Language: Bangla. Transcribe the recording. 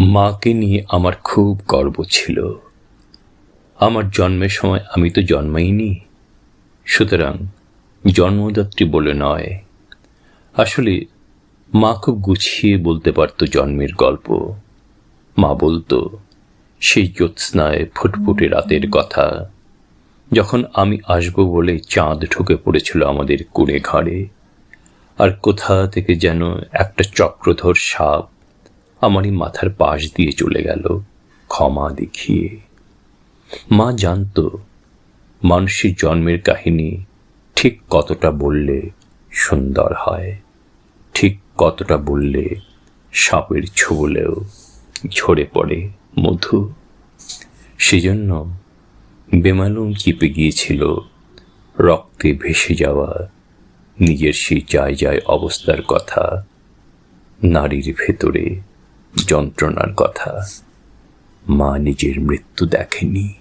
মাকে নিয়ে আমার খুব গর্ব ছিল। আমার জন্মের সময় আমি তো জন্মাইনি। সুতরাং জন্মদাত্রী বলে নয়। আসলে মা খুব গুছিয়ে বলতে পারতো জন্মের গল্প। মা বলতো, সেই জ্যোৎস্নায় ফুটফুটে রাতের কথা। যখন আমি আসব বলে চাঁদ ঢুকে পড়েছিল আমাদের কুড়ে ঘাড়ে আর কোথা থেকে যেন একটা চক্রধর সাপ আমারই মাথার পাশ দিয়ে চলে গেল। ক্ষমা দেখিয়ে। মা জানতো, মানুষের জন্মের কাহিনী ঠিক কতটা বললে সুন্দর হয়, ঠিক কতটা বললে সাপের ছোবলেও ঝরে পড়ে মধু। সেজন্য বেমালুম চিপে গিয়েছিল, রক্তে ভেসে যাওয়া নিজের সেই যায় যায় অবস্থার কথা নারীর ভেতরে। যন্ত্রণার কথা। মা নিজের মৃত্যু দেখেনি।